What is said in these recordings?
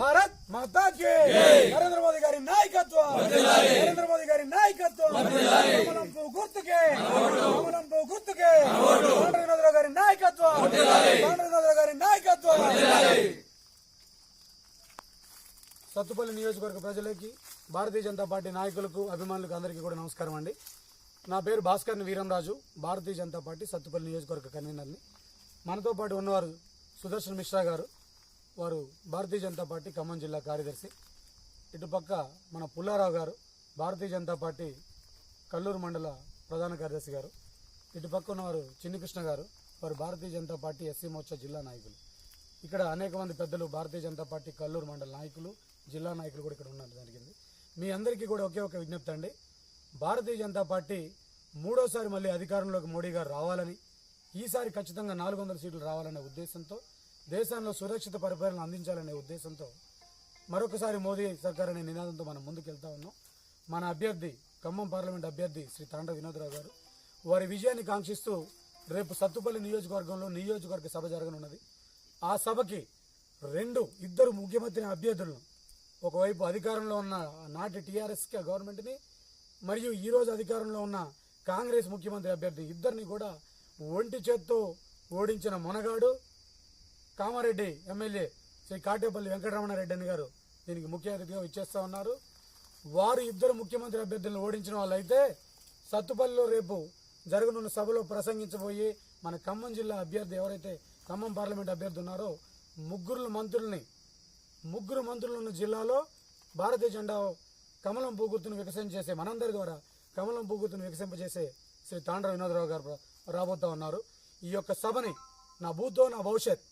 భారత్ నరేంద్ర మోదీ గారి నాయకత్వం. నరేంద్ర మోదీ గారి నాయకత్వం. గుర్తుకే. గారి నాయకత్వం. గారి నాయకత్వం. సత్తుపల్లి నియోజకవర్గ ప్రజలకి భారతీయ జనతా పార్టీ నాయకులకు అభిమానులకు అందరికీ కూడా నమస్కారం అండి. నా పేరు భాస్కర్ని వీరంరాజు భారతీయ జనతా పార్టీ సత్తుపల్లి నియోజకవర్గ కన్వీనర్ని. మనతో పాటు ఉన్నవారు సుదర్శన్ మిశ్రా గారు. వారు భారతీయ జనతా పార్టీ ఖమ్మం జిల్లా కార్యదర్శి. ఇటుపక్క మన పుల్లారావు గారు భారతీయ జనతా పార్టీ కల్లూరు మండల ప్రధాన కార్యదర్శి గారు. ఇటుపక్క ఉన్నవారు చిన్నికృష్ణ గారు వారు భారతీయ జనతా పార్టీ ఎస్సీ మోర్చా జిల్లా నాయకులు. ఇక్కడ అనేక మంది పెద్దలు భారతీయ జనతా పార్టీ కల్లూరు మండల నాయకులు జిల్లా నాయకులు కూడా ఇక్కడ ఉండడం జరిగింది. మీ అందరికీ కూడా ఒకే ఒక విజ్ఞప్తి అండి. భారతీయ జనతా పార్టీ మూడోసారి మళ్ళీ అధికారంలోకి మోడీ గారు రావాలని ఈసారి ఖచ్చితంగా నాలుగు వందల సీట్లు రావాలనే ఉద్దేశంతో దేశంలో సురక్షిత పరిపాలన అందించాలనే ఉద్దేశంతో మరొకసారి మోదీ సర్కార్ అనే నినాదంతో మనం ముందుకెళ్తా ఉన్నాం. మన అభ్యర్థి ఖమ్మం పార్లమెంట్ అభ్యర్థి శ్రీ తాండ వినోదరావు గారు. వారి విజయాన్ని కాంక్షిస్తూ రేపు సత్తుపల్లి నియోజకవర్గంలో నియోజకవర్గ సభ జరగనున్నది. ఆ సభకి రెండు ఇద్దరు ముఖ్యమంత్రి అభ్యర్థులను ఒకవైపు అధికారంలో ఉన్న నాటి టీఆర్ఎస్ గవర్నమెంట్ని మరియు ఈ రోజు అధికారంలో ఉన్న కాంగ్రెస్ ముఖ్యమంత్రి అభ్యర్థి ఇద్దరిని కూడా ఒంటి చేత్తో ఓడించిన మొనగాడు. కామారెడ్డి ఎమ్మెల్యే శ్రీ కాటేపల్లి వెంకటరమణారెడ్డి అని గారు దీనికి ముఖ్య అతిథిగా ఇచ్చేస్తా ఉన్నారు. వారు ఇద్దరు ముఖ్యమంత్రి అభ్యర్థులను ఓడించిన వాళ్ళైతే సత్తుపల్లిలో రేపు జరగనున్న సభలో ప్రసంగించబోయి మన ఖమ్మం జిల్లా అభ్యర్థి ఎవరైతే ఖమ్మం పార్లమెంట్ అభ్యర్థి ఉన్నారో ముగ్గురు మంత్రుల్ని ముగ్గురు మంత్రులు ఉన్న జిల్లాలో భారతీయ జెండా కమలం పూగుర్తును వికసింప చేసే మనందరి ద్వారా కమలం పూగుర్తును వికసింపజేసే శ్రీ తాండ్ర వినోదరావు గారు రాబోతా ఉన్నారు. ఈ యొక్క సభని నా భూతో నా భవిష్యత్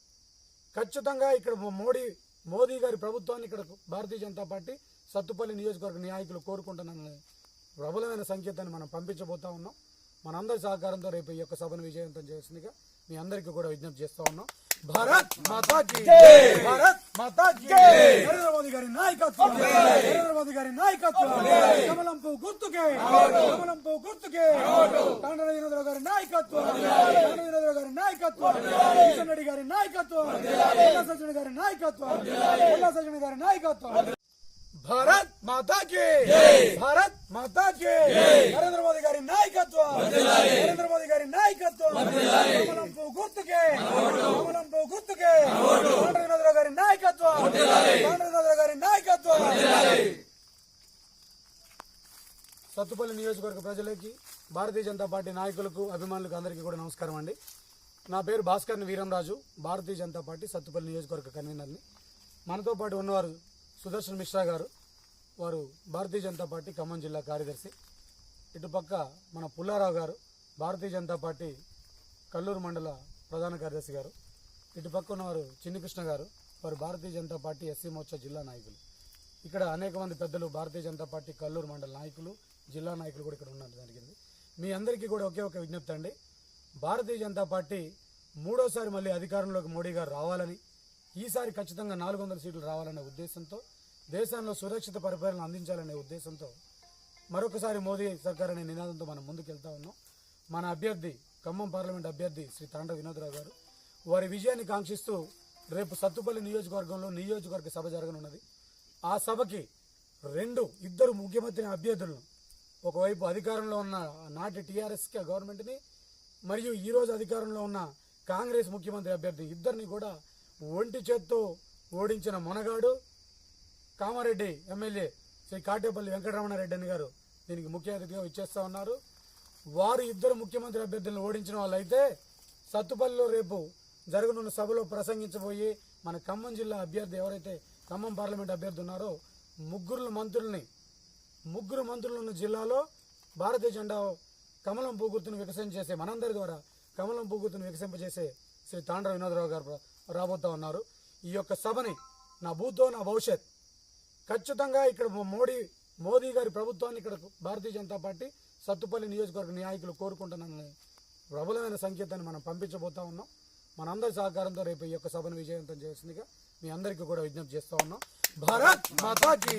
ఖచ్చితంగా ఇక్కడ మోడీ మోదీ గారి ప్రభుత్వాన్ని ఇక్కడ భారతీయ జనతా పార్టీ సత్తుపల్లి నియోజకవర్గ నాయకులు కోరుకుంటున్నానని ప్రబలమైన సంకేతాన్ని మనం పంపించబోతా ఉన్నాం. మనందరి సహకారంతో రేపు ఈ యొక్క సభను విజయవంతం చేసిందిగా మీ అందరికీ కూడా విజ్ఞప్తి చేస్తా ఉన్నాం. భారత్ మాతా భారత్ మాతా నరేంద్ర మోదీ గారి నాయకత్వం! నరేంద్ర మోదీ గారి నాయకత్వం! కమలం పువ్వు గుర్తుకే! కమలం పువ్వు గుర్తుకే! కాండ్ర గారి నాయకత్వం! నాయకత్వం. కిషన్ రెడ్డి గారి నాయకత్వం. సజ్జన గారి నాయకత్వం. సజ్జన గారి నాయకత్వం. భారత్ మాతా కి భారత్ మాతా కి నరేంద్ర మోదీ గారి నాయకత్వం. నరేంద్ర మోదీ గారి నాయకత్వం. కమలం పువ్వు గుర్తుకే. కమలం పువ్వు గుర్తుకే. గారి నాయకత్వం. కాండ్ర వినోదరావు గారి నాయకత్వం. సత్తుపల్లి నియోజకవర్గ ప్రజలకి భారతీయ జనతా పార్టీ నాయకులకు అభిమానులకు అందరికీ కూడా నమస్కారం అండి. నా పేరు భాస్కర్ని వీరంరాజు భారతీయ జనతా పార్టీ సత్తుపల్లి నియోజకవర్గ కన్వీనర్ని. మనతో పాటు ఉన్నవారు సుదర్శన్ మిశ్రా గారు వారు భారతీయ జనతా పార్టీ ఖమ్మం జిల్లా కార్యదర్శి. ఇటుపక్క మన పుల్లారావు గారు భారతీయ జనతా పార్టీ కల్లూరు మండల ప్రధాన కార్యదర్శి గారు. ఇటుపక్క ఉన్నవారు చిన్నికృష్ణ గారు వారు భారతీయ జనతా పార్టీ ఎస్సీ మోర్చా జిల్లా నాయకులు. ఇక్కడ అనేక మంది పెద్దలు భారతీయ జనతా పార్టీ కల్లూరు మండల నాయకులు జిల్లా నాయకులు కూడా ఇక్కడ ఉండడం జరిగింది. మీ అందరికీ కూడా ఒకే ఒక విజ్ఞప్తి అండి. భారతీయ జనతా పార్టీ మూడోసారి మళ్ళీ అధికారంలోకి మోడీ గారు రావాలని ఈసారి ఖచ్చితంగా నాలుగు వందల సీట్లు రావాలనే ఉద్దేశంతో దేశంలో సురక్షిత పరిపాలన అందించాలనే ఉద్దేశంతో మరొకసారి మోదీ సర్కార్ అనే నినాదంతో మనం ముందుకెళ్తా ఉన్నాం. మన అభ్యర్థి ఖమ్మం పార్లమెంట్ అభ్యర్థి శ్రీ తాండ వినోదరావు గారు వారి విజయాన్ని కాంక్షిస్తూ రేపు సత్తుపల్లి నియోజకవర్గంలో నియోజకవర్గ సభ జరగనున్నది. ఆ సభకి రెండు ఇద్దరు ముఖ్యమంత్రి అభ్యర్థులను ఒకవైపు అధికారంలో ఉన్న నాటి టీఆర్ఎస్కే గవర్నమెంట్ని మరియు ఈ రోజు అధికారంలో ఉన్న కాంగ్రెస్ ముఖ్యమంత్రి అభ్యర్థి ఇద్దరిని కూడా ఒంటి చేత్తో ఓడించిన మొనగాడు కామారెడ్డి ఎమ్మెల్యే శ్రీ కాటేపల్లి వెంకటరమణారెడ్డి అని గారు దీనికి ముఖ్య అతిథిగా ఇచ్చేస్తా ఉన్నారు. వారు ఇద్దరు ముఖ్యమంత్రి అభ్యర్థులను ఓడించిన వాళ్ళైతే సత్తుపల్లిలో రేపు జరగనున్న సభలో ప్రసంగించబోయి మన ఖమ్మం జిల్లా అభ్యర్థి ఎవరైతే ఖమ్మం పార్లమెంట్ అభ్యర్థి ఉన్నారో ముగ్గురు మంత్రుల్ని ముగ్గురు మంత్రులు ఉన్న జిల్లాలో భారతీయ జెండా కమలం పూగుర్తును వికసింప చేసే మనందరి ద్వారా కమలం పూగుర్తును వికసింపజేసే శ్రీ తాండ్ర వినోదరావు గారు రాబోతా ఉన్నారు. ఈ యొక్క సభని నా భూతో నా భవిష్యత్. ఖచ్చితంగా ఇక్కడ మోడీ మోదీ గారి ప్రభుత్వాన్ని ఇక్కడ భారతీయ జనతా పార్టీ సత్తుపల్లి నియోజకవర్గ నాయకులు కోరుకుంటున్నానని ప్రబలమైన సంకేతాన్ని మనం పంపించబోతా ఉన్నాం. మనందరి సహకారంతో రేపు ఈ యొక్క సభను విజయవంతం చేసిందిగా మీ అందరికీ కూడా విజ్ఞప్తి చేస్తూ ఉన్నాం. భారత్ మాతా కీ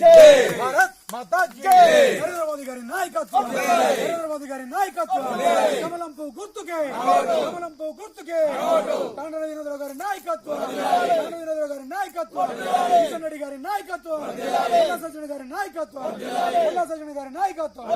భారత్ మాతా కీ నరేంద్ర మోదీ గారి నాయకత్వం నరేంద్ర మోదీ గారి నాయకత్వం కమలం పువ్వు గుర్తుకే కమలం పువ్వు గుర్తుకే కాండ్ర వినోదరావు గారి నాయకత్వం కాండ్ర వినోదరావు గారి నాయకత్వం కిషన్ రెడ్డి గారి నాయకత్వం సజ్జన గారి నాయకత్వం సజ్జన గారి నాయకత్వం